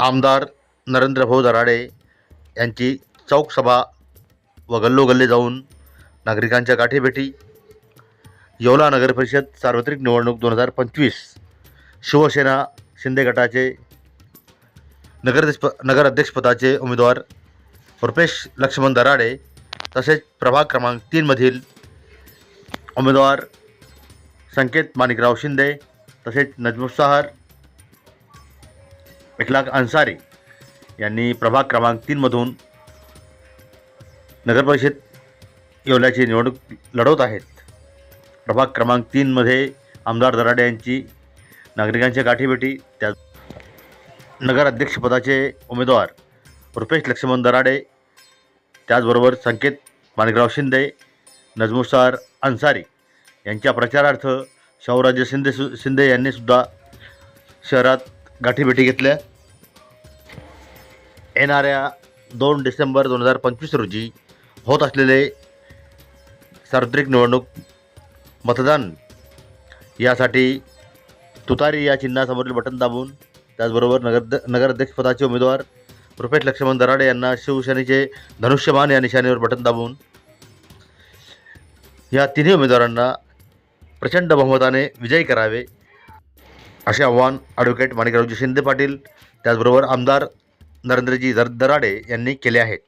आमदार नरेंद्र भाऊ दराडे यांची चौकसभा व गल्लोगल्ली जाऊन नागरिकांच्या गाठीभेटी. येवला नगर परिषद सार्वत्रिक निवडणूक दोन हजार पंचवीस. शिवसेना शिंदे गटाचे नगराध्यक्ष नगराध्यक्षपदाचे उमेदवार रुपेश लक्ष्मण दराडे तसेच प्रभाग क्रमांक तीनमधील उमेदवार संकेत माणिकराव शिंदे तसेच नजमुत्साहर इखलाक अन्सारी यांनी प्रभाग क्रमांक तीनमधून नगरपरिषद येवल्याची निवडणूक लढवत आहेत. प्रभाग क्रमांक तीनमध्ये आमदार दराडे यांची नागरिकांच्या गाठीभेटी त्या नगराध्यक्षपदाचे उमेदवार रुपेश लक्ष्मण दराडे त्याचबरोबर संकेत माणिकराव शिंदे नजमुसार अन्सारी यांच्या प्रचारार्थ शाहूराजे शिंदे सु शिंदे यांनीसुद्धा शहरात गाठीभेटी घेतल्या. येणाऱ्या दोन डिसेंबर दोन हजार पंचवीस रोजी होत असलेले सार्वत्रिक निवडणूक मतदान यासाठी तुतारी या चिन्हासमोरील बटन दाबून त्याचबरोबर नगर नगराध्यक्षपदाचे उमेदवार रुपेश लक्ष्मण दराडे यांना शिवसेनेचे धनुष्यमान या निशाणीवर बटन दाबून या तिन्ही उमेदवारांना प्रचंड बहुमताने विजयी करावे असे आव्हान ॲडव्होकेट माणिकरावजी शिंदे पाटील त्याचबरोबर आमदार नरेंद्रजी दर दराडे यांनी केले आहेत.